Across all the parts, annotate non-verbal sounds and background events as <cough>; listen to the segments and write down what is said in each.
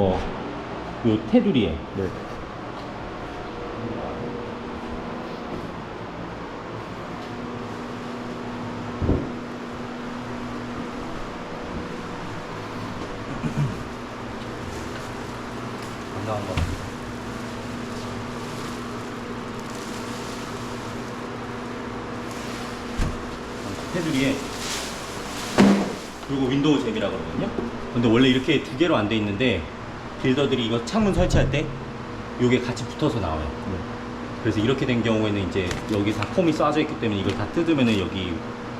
어, 요 테두리에 네. 테두리에 그리고 윈도우 잼이라 그러거든요. 근데 원래 이렇게 두 개로 안 돼 있는데 빌더들이 이거 창문 설치할 때 요게 같이 붙어서 나와요. 네. 그래서 이렇게 된 경우에는 이제 여기 다 폼이 쏴져 있기 때문에 이걸 다 뜯으면은 여기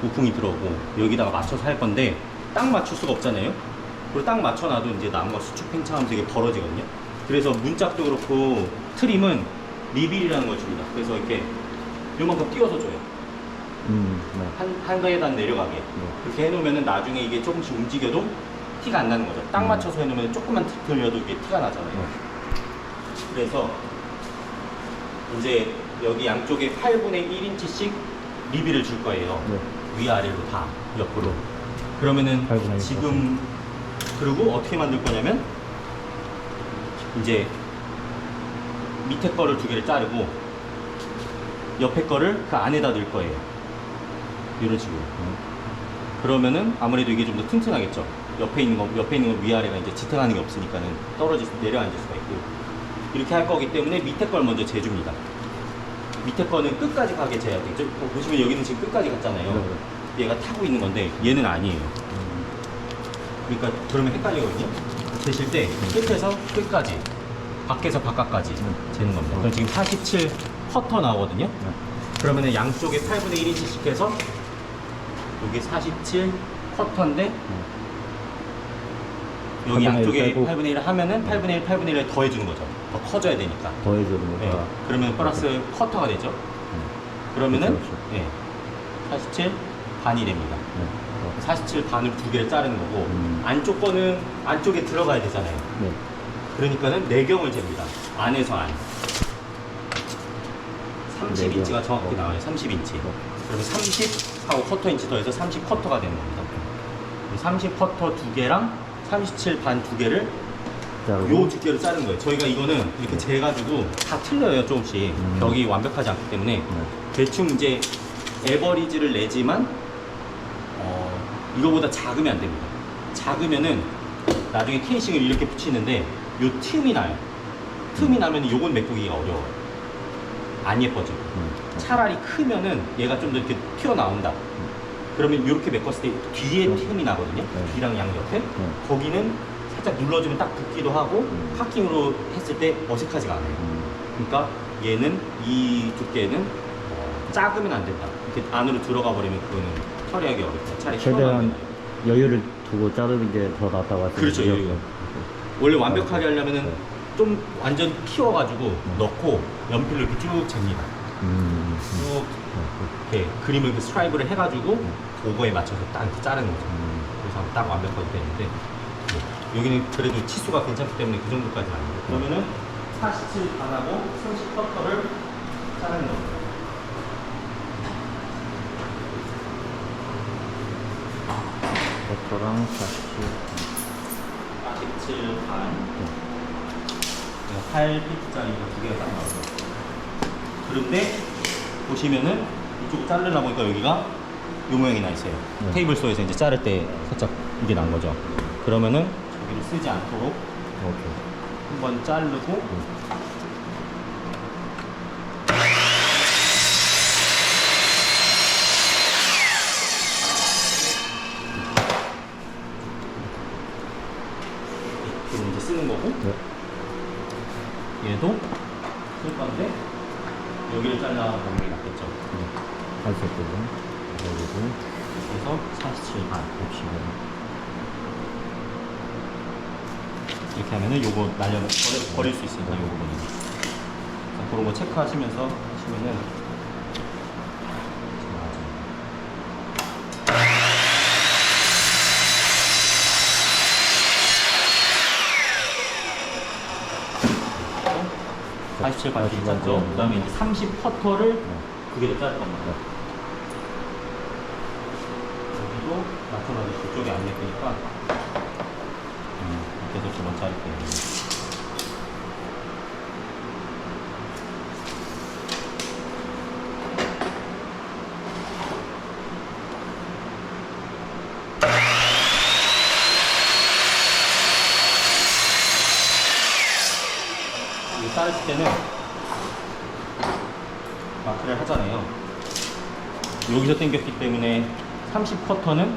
우풍이 들어오고 여기다가 맞춰서 할 건데 딱 맞출 수가 없잖아요. 그리고 딱 맞춰놔도 이제 나무가 수축 팽창하면서 이게 벌어지거든요. 그래서 문짝도 그렇고 트림은 리빌이라는 걸 줍니다. 그래서 이렇게 요만큼 띄워서 줘요. 음, 네. 한, 한 계단 내려가게. 그렇게 해놓으면 나중에 이게 조금씩 움직여도 티가 안 나는 거죠. 딱 음. 맞춰서 해놓으면 조금만 들려도 이게 티가 나잖아요. 네. 그래서 이제 여기 양쪽에 8분의 1인치씩 리비를 줄 거예요. 네. 위아래로 다 옆으로. 그러면은 8분의 1 지금 그리고 어떻게 만들 거냐면 이제 밑에 거를 두 개를 자르고 옆에 거를 그 안에다 넣을 거예요. 이런 식으로. 그러면은 아무래도 이게 좀 더 튼튼하겠죠. 옆에 있는 거, 옆에 있는 거 위아래가 이제 지탱하는 게 없으니까는 떨어질, 수- 내려앉을 수가 있고. 이렇게 할 거기 때문에 밑에 걸 먼저 재줍니다. 밑에 거는 끝까지 가게 재야 되죠. 어, 보시면 여기는 지금 끝까지 갔잖아요. 네, 얘가 타고 있는 건데 얘는 아니에요. 음, 그러니까 그러면 헷갈리거든요. 재실 때 끝에서 끝까지, 밖에서 바깥까지 음. 재는 겁니다. 그럼 지금 47 커터 나오거든요. 네. 그러면은 양쪽에 8분의 1인치씩 해서 여기 47 커터인데 여기 8분의 1 양쪽에 빼고. 8분의 1을 하면은 8분의 1, 8분의 1을 더해주는 거죠. 더 커져야 되니까. 더해주는 네. 거다. 그러면 플러스 커터가 되죠. 그러면은 그렇죠, 그렇죠. 네. 47 반이 됩니다. 네. 어, 47 반을 두 개를 자르는 거고 음. 안쪽 거는 안쪽에 들어가야 되잖아요. 네. 그러니까는 내경을 잽니다. 안에서 안. 30인치가 내경. 정확히 어. 나와요. 30인치. 어. 그러면 30 하고 커터 인치 더해서 30 커터가 되는 겁니다. 30 커터 두 개랑 37 반 두 개를 자르고. 요 두께로 자른 거예요. 저희가 이거는 이렇게 재가지고 다 틀려요 조금씩 음. 벽이 완벽하지 않기 때문에 네. 대충 이제 에버리지를 내지만 어, 이거보다 작으면 안 됩니다. 작으면은 나중에 케이싱을 이렇게 붙이는데 요 틈이 나요. 틈이 나면 요건 메꾸기가 어려워요. 안 예뻐져. 요 음, 차라리 크면은 얘가 좀 더 이렇게 튀어나온다. 그러면 이렇게 메꿨을 때 뒤에 네. 틈이 나거든요. 네. 뒤랑 양 옆에. 네. 거기는 살짝 눌러주면 딱 붙기도 하고 음. 파킹으로 했을 때 어색하지가 않아요. 음, 그러니까 얘는 이 두께는 어, 작으면 안 된다. 이렇게 안으로 들어가 버리면 그거는 처리하기 어렵다. 차라리 최대한. 여유를 두고 자르는 게 더 낫다고 하시는 그렇죠? 여유. 원래 완벽하게 하려면은 네. 좀 완전 키워가지고 넣고 연필로 이렇게 쭉 잽니다. 음, 음, 쭉 음. 이렇게 그림을 스트라이브를 해가지고 그거에 맞춰서 딱 이렇게 자르는 거죠. 음. 그래서 딱 완벽하게 되는데 네. 여기는 그래도 치수가 괜찮기 때문에 그 정도까지는 아니고 그러면은 47 반하고 30 커터를 자르는 겁니다. 버터랑 47. 47 반. 8피트짜리가 두 개가 딱 나오죠. 그런데 보시면은 이쪽 자르다 보니까 여기가 요 모양이 나 있어요. 네. 테이블 소에서 이제 자를 때 살짝 이게 난 거죠. 그러면은 여기를 쓰지 않도록 오케이. 한번 자르고 그럼 이제 쓰는 거고 네. 얘도 쓸 건데 여기를 잘라 보는 게 낫겠죠. 할수 있거든. 그리고 그래서 47반 60원. 이렇게 하면은 요거 날려 버려, 버릴 수 있으니까 요 부분은 그래서 그런 거 체크하시면서 하시면은 맞아요. 47반 괜찮죠? 그 다음에 이제 30 커터를 두 개를 자를 겁니다. 여기도 마찬가지로 그쪽이 안 예쁘니까 8시반짜리 거 자를 때는 마크를 하잖아요. 여기서 당겼기 때문에 30쿼터는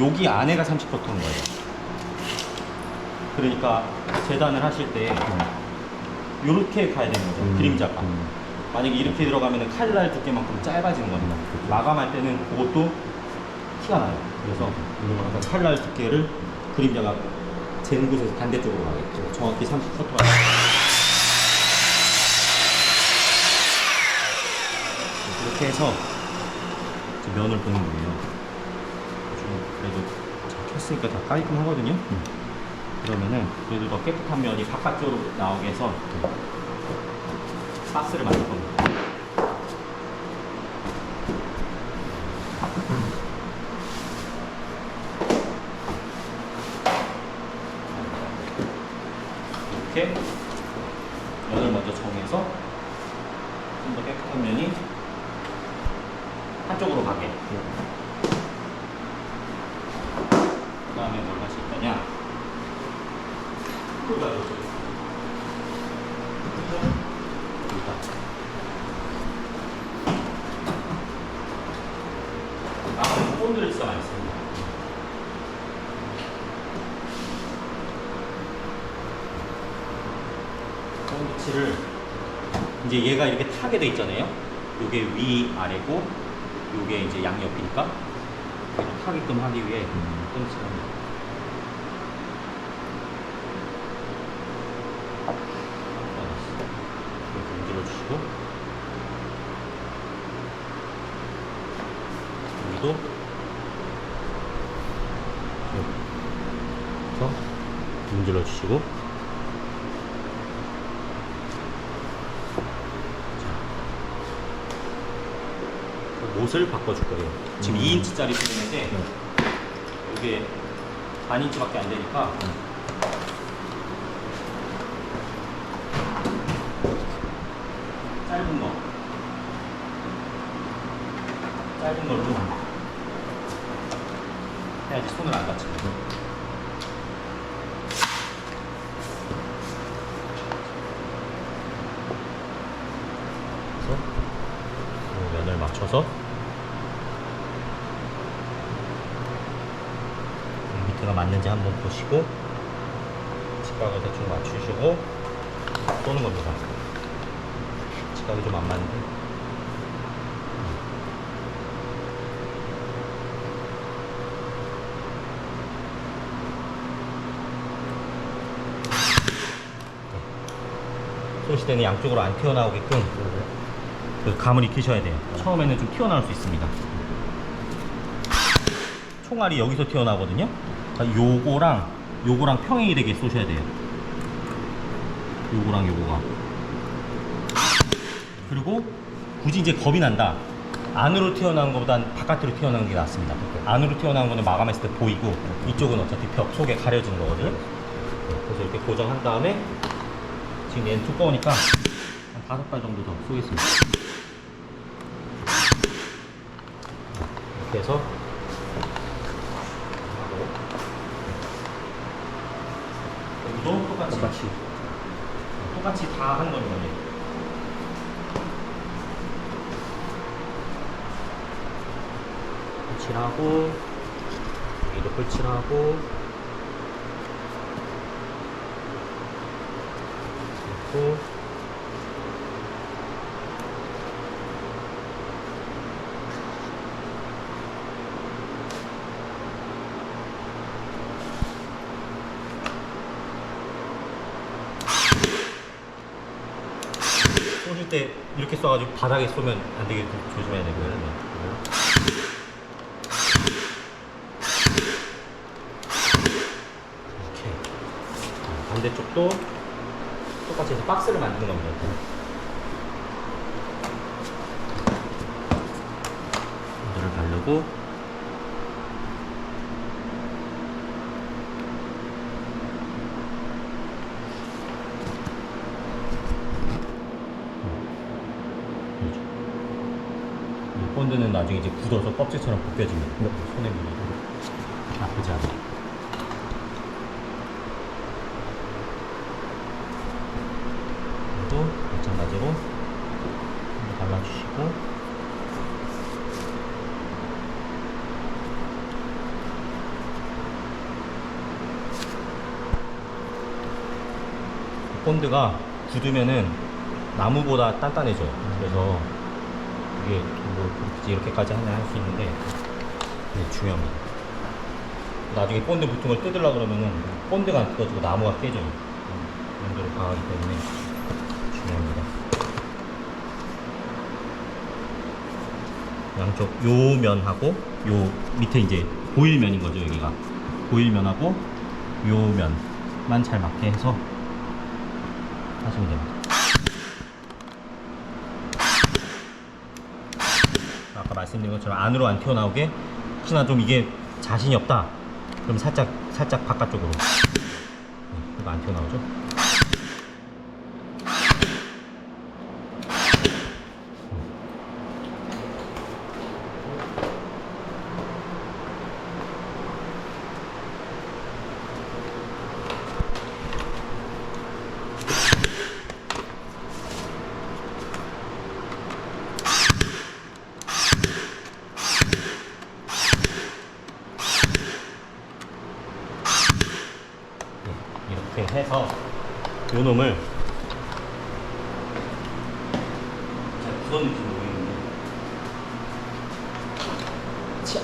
여기 안에가 30쿼터인 거예요. 그러니까 재단을 하실 때 이렇게 가야 되는 거죠. 음, 그림자가. 음. 만약에 이렇게 들어가면 칼날 두께만큼 짧아지는 겁니다. 마감할 때는 그것도 티가 나요. 그래서 이런 칼날 두께를 그림자가 재는 곳에서 반대쪽으로 가겠죠. 정확히 30커터가 이렇게 해서 면을 보는 거예요. 좀 그래도 잘 켰으니까 다 깔끔하거든요. 그러면은 그래도 더 깨끗한 면이 바깥쪽으로 나오게 해서 박스를 만들 겁니다. 이렇게 면을 먼저 정해서 좀 더 깨끗한 면이 한쪽으로 가게. 그 다음에 뭘 하실 거냐? 여기다 넣어줘요. 여기다. 나머지 본드를 진짜 많이 씁니다. 본드칠을 이제 얘가 이렇게 타게 돼 있잖아요. 요게 위 아래고 요게 이제 양옆이니까 타게끔 하기 위해 본드칠을 합니다. 이렇게 문질러 주시고 여기도 이렇게 문질러 주시고 자, 못을 바꿔줄 거예요. 지금 2인치짜리 필름인데 이게 반 인치밖에 안 되니까 짧은 거. 짧은 걸로 해야지 손을 안 다치고 면을 맞춰서 이 밑에가 맞는지 한번 보시고 직각을 대충 맞추시고 쏘는 겁니다. 직각이 좀 안 맞는데. 쏘실 때는 양쪽으로 안 튀어나오게끔 그 감을 익히셔야 돼요. 처음에는 좀 튀어나올 수 있습니다. 총알이 여기서 튀어나오거든요. 그러니까 요거랑 요거랑 평행이 되게 쏘셔야 돼요. 요거랑 요거가. 그리고 굳이 이제 겁이 난다. 안으로 튀어나온 것보단 바깥으로 튀어나오는 게 낫습니다. 안으로 튀어나온 거는 마감했을 때 보이고 이쪽은 어차피 벽 속에 가려지는 거거든요. 네, 그래서 이렇게 고정한 다음에 지금 얘는 두꺼우니까 한 다섯 발 정도 더 쏘겠습니다. 이렇게 해서 하고 여기도? 똑같이. 똑같이. 똑같이 다 하는 거예요. 칠하고 여기도 풀칠하고 그리고 쏘실 때 이렇게 쏴가지고 바닥에 쏘면 안 되게 조심해야 되고요. 이렇게 자, 반대쪽도 똑같이 해서 박스를 만드는 겁니다. 이거를 바르고 나중에 이제 굳어서 껍질처럼 벗겨지면 응. 손에 뭐 물리고 나쁘지 않아요. 또 마찬가지로 한번 발라주시고 본드가 굳으면은 나무보다 단단해져요. 그래서 이게 뭐 이렇게까지 하냐 할수 있는데 이게 중요합니다. 나중에 본드 붙은 걸 뜯으려 그러면은 본드가 안 뜯어지고 나무가 깨져요. 연도를 강하기 때문에 중요합니다. 양쪽 요 면하고 요 밑에 이제 보일 면인 거죠 여기가 보일 면하고 요 면만 잘 맞게 해서 하시면 됩니다. 아까 말씀드린 것처럼 안으로 안 튀어나오게 혹시나 좀 이게 자신이 없다 그럼 살짝 살짝 바깥쪽으로 네, 이거 안 튀어나오죠? 네, 이렇게 해서 요 놈을. 잘 굳었는지 모르겠는데 차.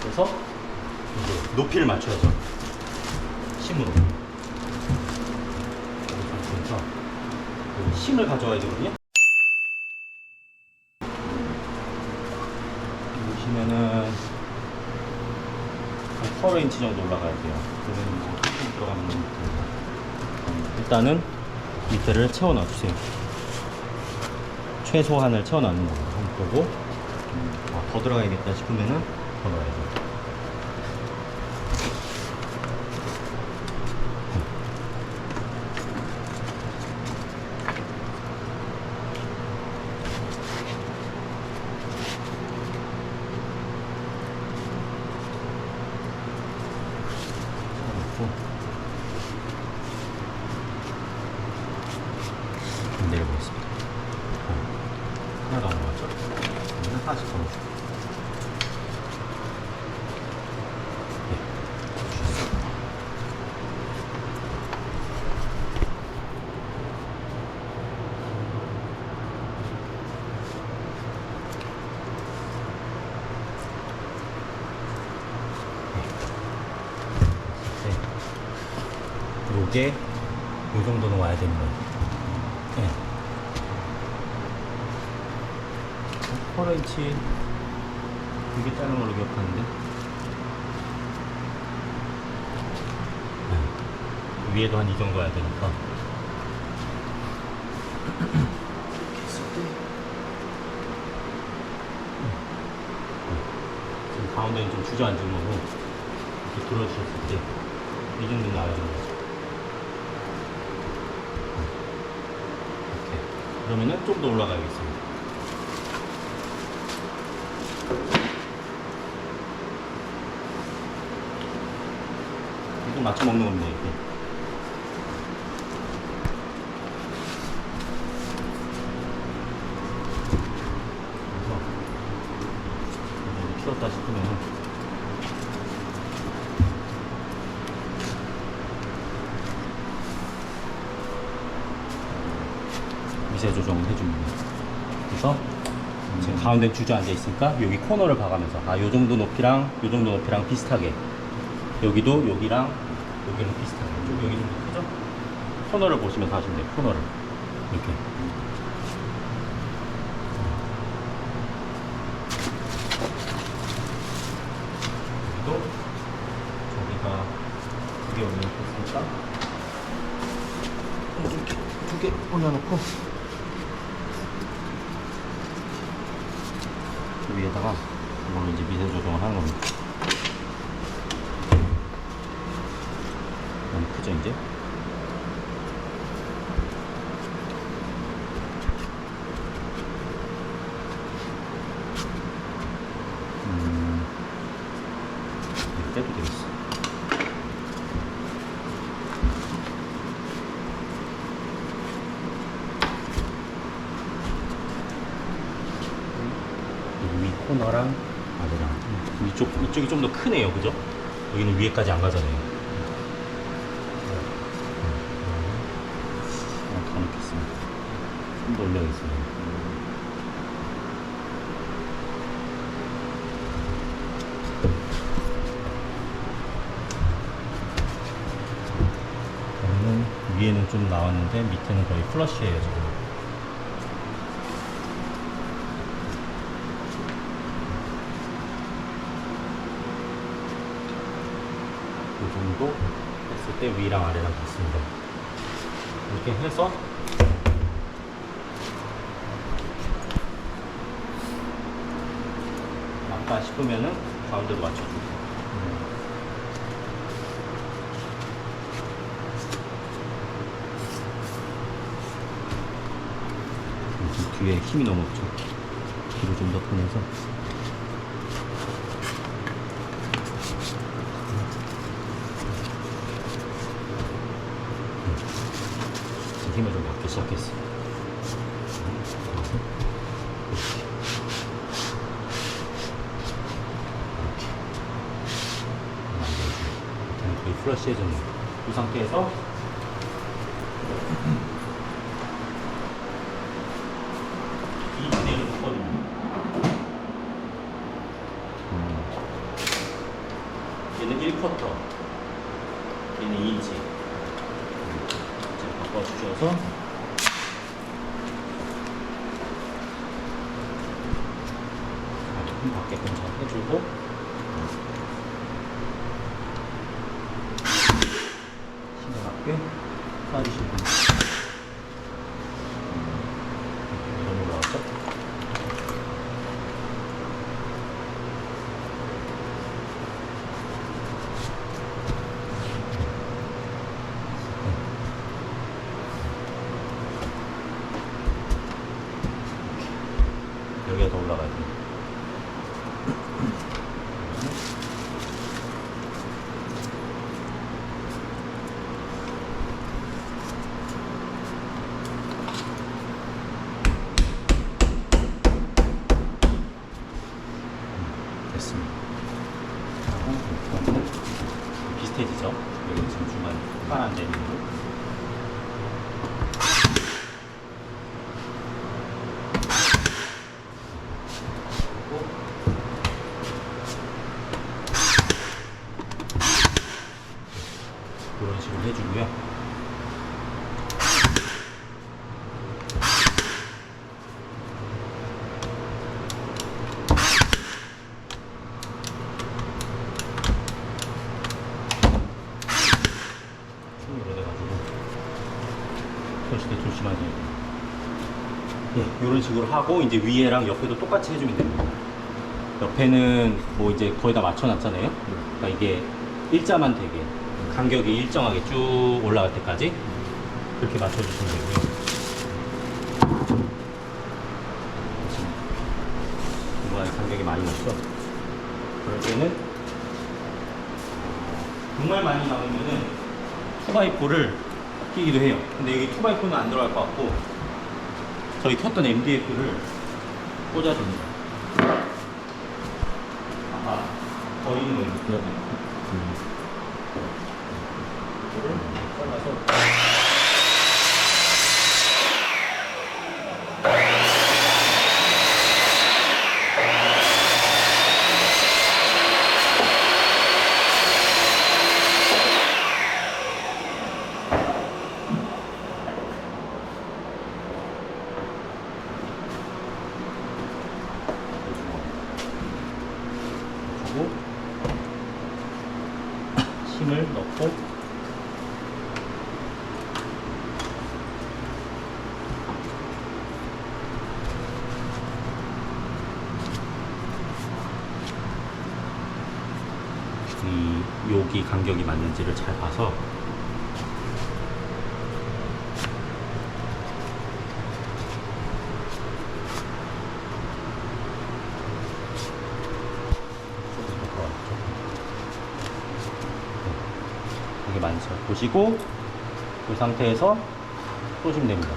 그래서 이제 높이를 맞춰야죠 심으로 그래서 그 힘을 가져와야 되거든요. 보시면은 한 8인치 정도 올라가야 돼요. 그러면 이제 힘 들어가면 됩니다. 일단은 밑에를 채워 놔주세요. 최소한을 채워 놔는 거예요. 거고 아, 더 들어가야겠다 싶으면은 더 넣어야 돼요. 넣고 내려보겠습니다. 어, 하나도 안 나왔죠? 그러면 하나씩 더 넣어줄게요. 네. 네. 요게 요 정도는 와야 되는 거예요. 네. 8인치 되게 짧은 걸로 기억하는데 네. 위에도 한 이 정도 와야 되니까 <clears throat> 지금 가운데는 좀 주저앉은 거고 이렇게 들어주셨을 때 이 정도 나와야 되는 거죠. 이렇게. 그러면은 좀 더 올라가야겠습니다. 이거 맞춰 먹는 겁니다, 이렇게. 그래서 이제 키웠다 싶으면 미세 조정을 해줍니다. 그래서 지금 가운데 주저앉아 있으니까 여기 코너를 봐가면서 아 요 정도 높이랑 요 정도 높이랑 비슷하게 여기도 여기랑 여기는 비슷하게 좀 여기 좀 크죠? 코너를 보시면서 하시면 돼요 코너를 이렇게 이렇게 돼 있어. 여기 코너랑 아래랑 이쪽 이쪽이 좀 더 크네요, 그죠? 여기는 위에까지 안 가잖아요. 위에는 좀 나왔는데 밑에는 거의 플러시예요 지금. 이 정도 했을 때 위랑 아래랑 같습니다. 이렇게 해서 맞다 싶으면은 가운데로 이 뒤에 힘이 너무 없죠. 뒤로 좀 더 보내서 힘을 좀 받기 시작했어. 거의 플러시해졌네. 이 상태에서 이 분해를 묶거든요. 얘는 1쿼터, 얘는 2인치. 이제 바꿔주셔서 힘 받게끔 잘 해주고 맞게 빠지시면 됩니다. 너무 올라왔죠? 여기가 더 올라가야 돼. 됐습니다. 하고 이렇게 비슷해지죠? 여기 지금 중간에 파란 데미로 이런 식으로 해주고요. 쭉 이래가지고 표시대 조심하세요. 예, 이런 식으로 하고 이제 위에랑 옆에도 똑같이 해주면 됩니다. 옆에는 뭐 이제 거의 다 맞춰놨잖아요. 그러니까 이게 일자만 되게 간격이 일정하게 쭉 올라갈 때까지 그렇게 맞춰주시면 되고요. 중간에 간격이 많이 났죠. 그럴 때는 정말 많이 나오면은 2x4를 끼기도 해요. 근데 여기 2x4는 안 들어갈 것 같고 저희 켰던 MDF를 꽂아줍니다. 아까 버리는 거 있죠? 이거를 잘라서 주고 힘을 넣고 이 여기 간격이 맞는지를 잘 봐서. 네. 이게 많죠. 보시고 이 상태에서 쏘시면 됩니다.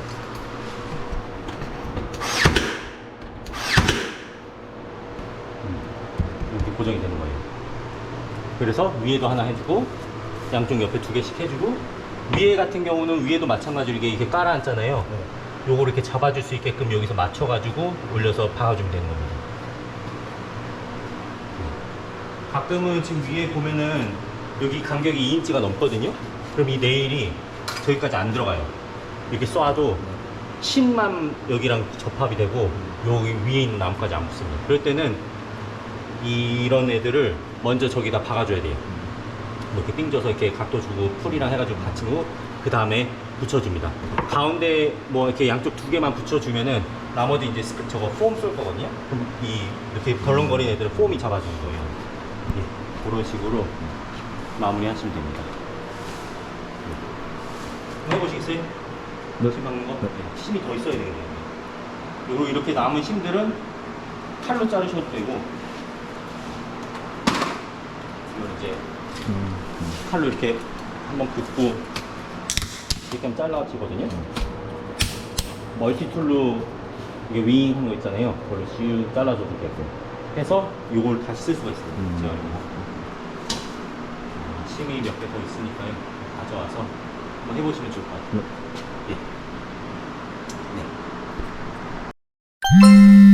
고정이 되는 거예요. 그래서 위에도 하나 해주고 양쪽 옆에 두 개씩 해주고 위에 같은 경우는 위에도 마찬가지로 이게 이렇게 깔아앉잖아요. 네. 요거를 이렇게 잡아줄 수 있게끔 여기서 맞춰가지고 올려서 박아주면 되는 겁니다. 가끔은 지금 위에 보면은 여기 간격이 2인치가 넘거든요. 그럼 이 네일이 저기까지 안 들어가요. 이렇게 쏴도 심만 여기랑 접합이 되고 여기 위에 있는 나무까지 안 붙습니다. 그럴 때는 이런 애들을 먼저 저기다 박아줘야 돼요. 이렇게 삥줘서 이렇게 각도 주고 풀이랑 해가지고 받치고 그 다음에 붙여줍니다. 가운데 뭐 이렇게 양쪽 두 개만 붙여주면은 나머지 이제 스크- 저거 폼 쏠 거거든요. 그럼 이 이렇게 덜렁거리는 애들은 폼이 잡아주는 거예요. 예, 그런 식으로 마무리하시면 됩니다. 네. 해보시겠어요? 네. 심 박는 거? 네. 네, 심이 더 있어야 되겠네요. 그리고 이렇게 남은 심들은 칼로 자르셔도 되고 이건 이제 음, 음. 칼로 이렇게 한번 긋고 이렇게 하면 잘라지거든요. 멀티툴로 이게 윙 하는 거 있잖아요. 그걸로 슉 잘라줘도 되고 해서 이걸 다시 쓸 수가 있어요. 음. 제가 음, 심이 몇 개 더 있으니까요. 가져와서 한번 해보시면 좋을 것 같아요. 네. 예. 네.